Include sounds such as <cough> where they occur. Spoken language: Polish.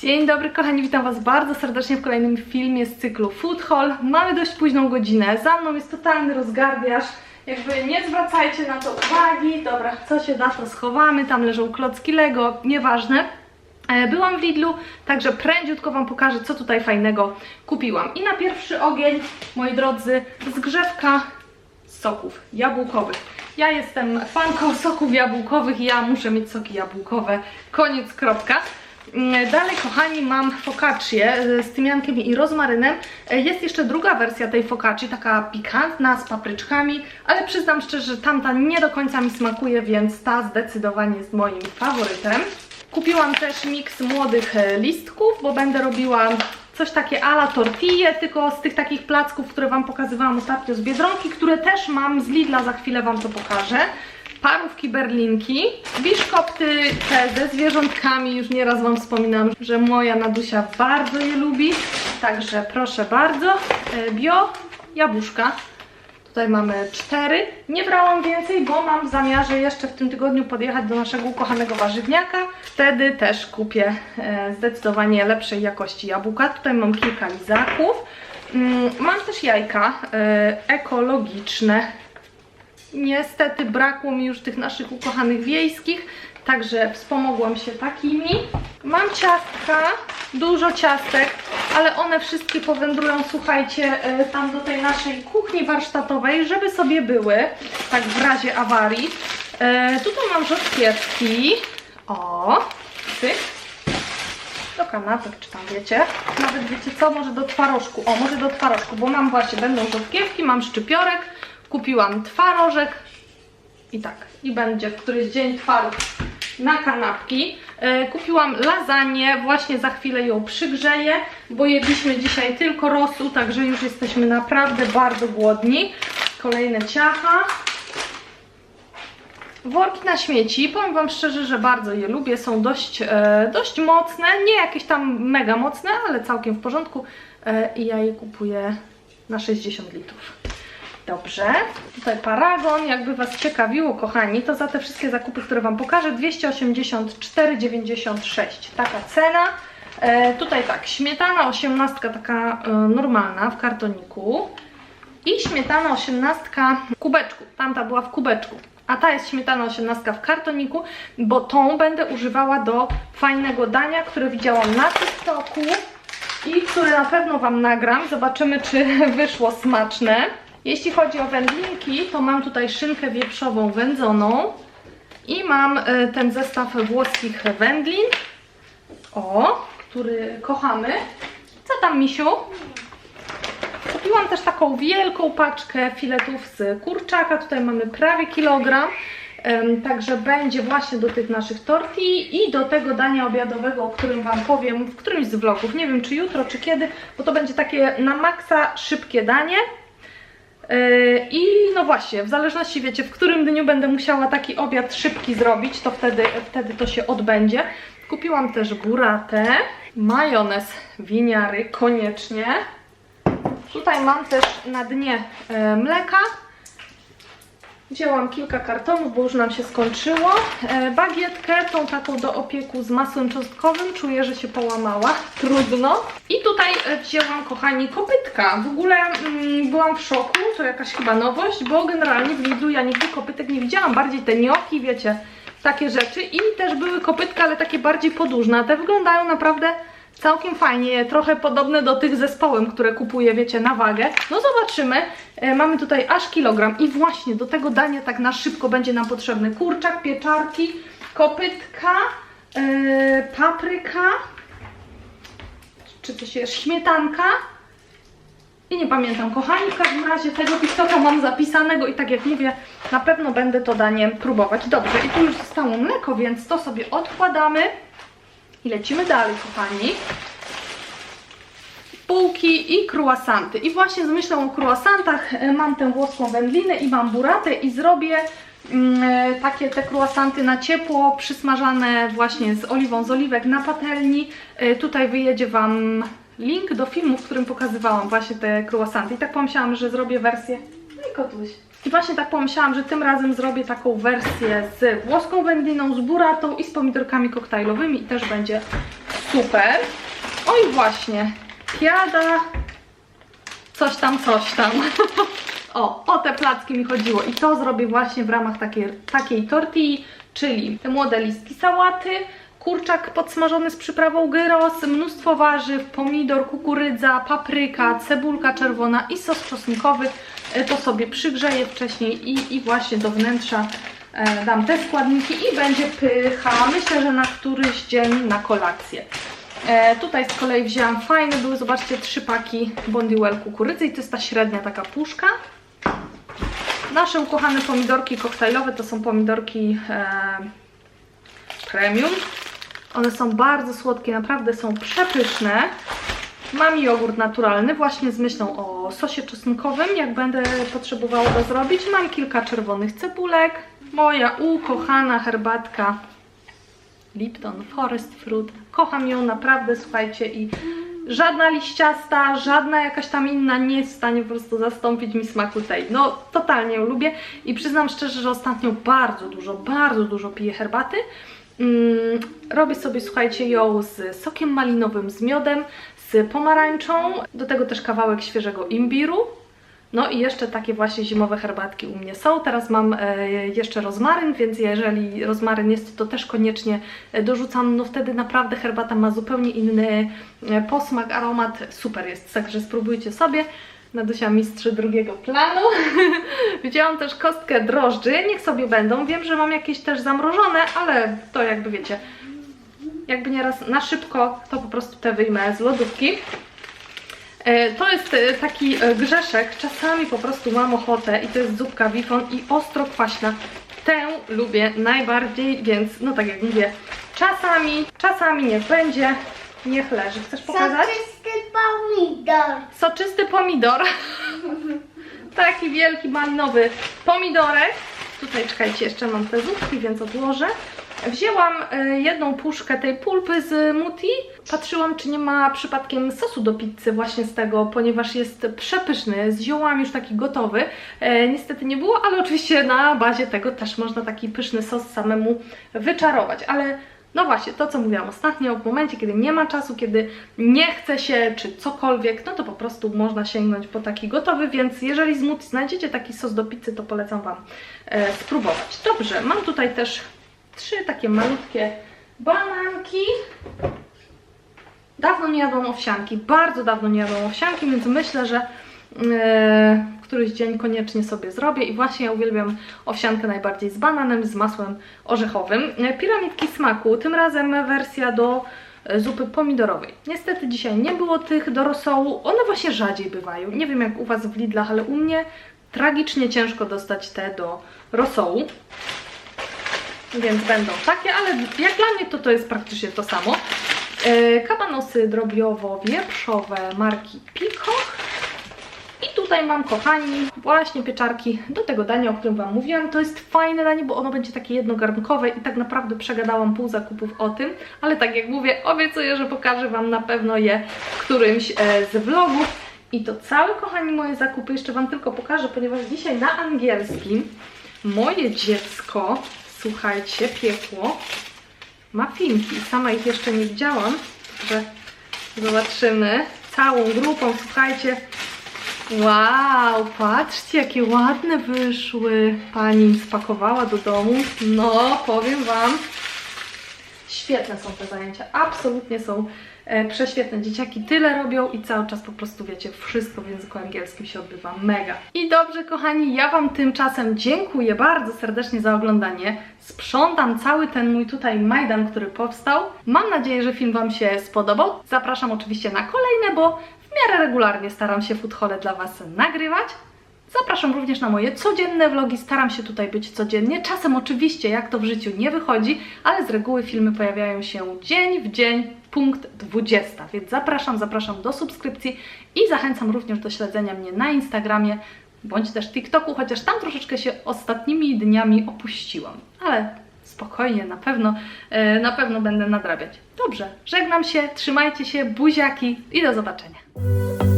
Dzień dobry kochani, witam Was bardzo serdecznie w kolejnym filmie z cyklu Food Haul. Mamy dość późną godzinę, za mną jest totalny rozgardiaż. Jakby nie zwracajcie na to uwagi, dobra, co się da to schowamy, tam leżą klocki Lego, nieważne. E, Byłam w Lidlu, także prędziutko Wam pokażę, co tutaj fajnego kupiłam. I na pierwszy ogień, moi drodzy, zgrzewka soków jabłkowych. Ja jestem fanką soków jabłkowych i ja muszę mieć soki jabłkowe. Koniec, kropka. Mm, Dalej, kochani, mam focaccię e, z tymiankiem i rozmarynem. E, Jest jeszcze druga wersja tej focacci, taka pikantna, z papryczkami, ale przyznam szczerze, że tamta nie do końca mi smakuje, więc ta zdecydowanie jest moim faworytem. Kupiłam też miks młodych e, listków, bo będę robiła coś takie ala tortille, tylko z tych takich placków, które Wam pokazywałam ostatnio z Biedronki, które też mam z Lidla, za chwilę Wam to pokażę. Parówki berlinki, biszkopty te ze zwierzątkami, już nieraz Wam wspominam, że moja Nadusia bardzo je lubi, także proszę bardzo. E, Bio, jabłuszka, Tutaj mamy cztery. Nie brałam więcej, bo mam w zamiarze jeszcze w tym tygodniu podjechać do naszego ukochanego warzywniaka. Wtedy też kupię e, zdecydowanie lepszej jakości jabłka. Tutaj mam kilka lizaków. Mm, Mam też jajka e, ekologiczne. Niestety brakło mi już tych naszych ukochanych wiejskich, także wspomogłam się takimi. Mam ciastka, dużo ciastek, ale one wszystkie powędrują, słuchajcie, e, tam do tej naszej kuchni warsztatowej, żeby sobie były, tak w razie awarii. E, Tutaj mam rzodkiewki. O, cyk. Kanapek, czy tam wiecie. Nawet wiecie co, może do twarożku. O, może do twarożku, bo mam właśnie, będą rzodkiewki, mam szczypiorek, kupiłam twarożek, i tak, i będzie w któryś dzień twaróg na kanapki. E, kupiłam lasagne, właśnie za chwilę ją przygrzeję, bo jedliśmy dzisiaj tylko rosół, także już jesteśmy naprawdę bardzo głodni. Kolejne ciacha. Worki na śmieci, powiem Wam szczerze, że bardzo je lubię, są dość, e, dość mocne, nie jakieś tam mega mocne, ale całkiem w porządku e, i ja je kupuję na 60 litrów. Dobrze, tutaj paragon, jakby Was ciekawiło, kochani, to za te wszystkie zakupy, które Wam pokażę, 284,96. Taka cena. E, tutaj tak, śmietana 18 taka e, normalna w kartoniku i śmietana 18 w kubeczku. Tamta była w kubeczku. A ta jest śmietana 18 w kartoniku, bo tą będę używała do fajnego dania, które widziałam na TikToku i które na pewno Wam nagram. Zobaczymy, czy <laughs> wyszło smaczne. Jeśli chodzi o wędlinki, to mam tutaj szynkę wieprzową wędzoną i mam e, ten zestaw włoskich wędlin, o, który kochamy. Co tam, misiu? Kupiłam też taką wielką paczkę filetów z kurczaka, tutaj mamy prawie kilogram. Także będzie właśnie do tych naszych torti i do tego dania obiadowego, o którym Wam powiem w którymś z vlogów. Nie wiem czy jutro, czy kiedy, bo to będzie takie na maksa szybkie danie. Yy, I no właśnie, w zależności wiecie, w którym dniu będę musiała taki obiad szybki zrobić, to wtedy, wtedy to się odbędzie. Kupiłam też buratę, majonez winiary koniecznie. Tutaj mam też na dnie e, mleka. Wzięłam kilka kartonów, bo już nam się skończyło. E, bagietkę, tą taką do opieku z masłem czosnkowym. Czuję, że się połamała. Trudno. I tutaj e, wzięłam, kochani, kopytka. W ogóle mm, byłam w szoku, to jakaś chyba nowość, bo generalnie w Lidlu ja nigdy kopytek nie widziałam. Bardziej te gnocchi, wiecie, takie rzeczy. I też były kopytka, ale takie bardziej podłużne. A te wyglądają naprawdę całkiem fajnie, trochę podobne do tych zespołem, które kupuję, wiecie, na wagę. No zobaczymy. E, mamy tutaj aż kilogram i właśnie do tego dania tak na szybko będzie nam potrzebny kurczak, pieczarki, kopytka, e, papryka, czy coś jest, śmietanka. I nie pamiętam, kochani, w każdym razie tego TikToka mam zapisanego i tak jak mówię, na pewno będę to danie próbować. Dobrze, i tu już zostało mleko, więc to sobie odkładamy. I lecimy dalej, kochani. Bułki i kruasanty. I właśnie z myślą o kruasantach e, mam tę włoską wędlinę i mam buratę i zrobię mm, e, takie te kruasanty na ciepło, przysmażane właśnie z oliwą z oliwek na patelni. E, Tutaj wyjedzie Wam link do filmu, w którym pokazywałam właśnie te kruasanty. I tak pomyślałam, że zrobię wersję. No i kotuś. I właśnie tak pomyślałam, że tym razem zrobię taką wersję z włoską wędliną, z buratą i z pomidorkami koktajlowymi i też będzie super. Oj właśnie, piada, coś tam, coś tam. <laughs> O, o te placki mi chodziło i to zrobię właśnie w ramach takiej, takiej tortilli, czyli te młode listki sałaty, kurczak podsmażony z przyprawą gyros, mnóstwo warzyw, pomidor, kukurydza, papryka, cebulka czerwona i sos czosnkowy. E, To sobie przygrzeję wcześniej i, i właśnie do wnętrza e, dam te składniki i będzie pycha. Myślę, że na któryś dzień na kolację. E, tutaj z kolei wzięłam fajne, były zobaczcie trzy paki Bondiwell kukurydzy i to jest ta średnia taka puszka. Nasze ukochane pomidorki koktajlowe to są pomidorki e, premium. One są bardzo słodkie, naprawdę są przepyszne. Mam jogurt naturalny, właśnie z myślą o sosie czosnkowym, jak będę potrzebowała go zrobić. Mam kilka czerwonych cebulek. Moja ukochana herbatka Lipton Forest Fruit. Kocham ją naprawdę, słuchajcie, i żadna liściasta, żadna jakaś tam inna nie jest w stanie po prostu zastąpić mi smaku tej. No, totalnie ją lubię i przyznam szczerze, że ostatnio bardzo dużo, bardzo dużo piję herbaty. Mm, robię sobie, słuchajcie, ją z sokiem malinowym, z miodem, z pomarańczą, do tego też kawałek świeżego imbiru. No i jeszcze takie właśnie zimowe herbatki u mnie są. Teraz mam e, jeszcze rozmaryn, więc jeżeli rozmaryn jest, to też koniecznie e, dorzucam. No wtedy naprawdę herbata ma zupełnie inny e, posmak, aromat. Super jest, także spróbujcie sobie. Nadusia mistrz drugiego planu. <laughs> Widziałam też kostkę drożdży, niech sobie będą. Wiem, że mam jakieś też zamrożone, ale to jakby wiecie, jakby nieraz na szybko, to po prostu te wyjmę z lodówki. E, To jest e, taki e, grzeszek, czasami po prostu mam ochotę i to jest zupka wifon i ostro kwaśna. Tę lubię najbardziej, więc no tak jak mówię, czasami, czasami niech będzie, niech leży. Chcesz pokazać? Pomidor. Soczysty pomidor. <laughs> Taki wielki malinowy pomidorek. Tutaj czekajcie, jeszcze mam te zupki, więc odłożę. Wzięłam e, jedną puszkę tej pulpy z muti. Patrzyłam, czy nie ma przypadkiem sosu do pizzy właśnie z tego, ponieważ jest przepyszny. Z ziołami już taki gotowy. E, niestety nie było, ale oczywiście na bazie tego też można taki pyszny sos samemu wyczarować. Ale no właśnie, to co mówiłam ostatnio, w momencie, kiedy nie ma czasu, kiedy nie chce się, czy cokolwiek, no to po prostu można sięgnąć po taki gotowy, więc jeżeli z znajdziecie taki sos do pizzy, to polecam Wam e, spróbować. Dobrze, mam tutaj też trzy takie malutkie bananki. Dawno nie jadłam owsianki, bardzo dawno nie jadłam owsianki, więc myślę, że e, któryś dzień koniecznie sobie zrobię i właśnie ja uwielbiam owsiankę najbardziej z bananem, z masłem orzechowym. E, Piramidki smaku, tym razem wersja do e, zupy pomidorowej. Niestety dzisiaj nie było tych do rosołu, one właśnie rzadziej bywają. Nie wiem jak u Was w Lidlach, ale u mnie tragicznie ciężko dostać te do rosołu. Więc będą takie, ale jak dla mnie to to jest praktycznie to samo. E, Kabanosy drobiowo-wieprzowe marki Peacock. Tutaj mam, kochani, właśnie pieczarki do tego dania, o którym Wam mówiłam. To jest fajne danie, bo ono będzie takie jednogarnkowe i tak naprawdę przegadałam pół zakupów o tym. Ale tak jak mówię, obiecuję, że pokażę Wam na pewno je w którymś e, z vlogów. I to całe, kochani, moje zakupy jeszcze Wam tylko pokażę, ponieważ dzisiaj na angielskim moje dziecko, słuchajcie, piekło muffinki. Sama ich jeszcze nie widziałam, że zobaczymy całą grupą, słuchajcie. Wow, patrzcie, jakie ładne wyszły. Pani spakowała do domu. No, powiem Wam, świetne są te zajęcia. Absolutnie są e, prześwietne. Dzieciaki tyle robią i cały czas po prostu, wiecie, wszystko w języku angielskim się odbywa. Mega. I dobrze, kochani, ja Wam tymczasem dziękuję bardzo serdecznie za oglądanie. Sprzątam cały ten mój tutaj majdan, który powstał. Mam nadzieję, że film Wam się spodobał. Zapraszam oczywiście na kolejne, bo w miarę regularnie staram się foodhole dla Was nagrywać. Zapraszam również na moje codzienne vlogi, staram się tutaj być codziennie. Czasem oczywiście, jak to w życiu nie wychodzi, ale z reguły filmy pojawiają się dzień w dzień, punkt 20. Więc zapraszam, zapraszam do subskrypcji i zachęcam również do śledzenia mnie na Instagramie bądź też TikToku, chociaż tam troszeczkę się ostatnimi dniami opuściłam. Ale spokojnie, na pewno, e, na pewno będę nadrabiać. Dobrze, żegnam się, trzymajcie się, buziaki i do zobaczenia. Thank you.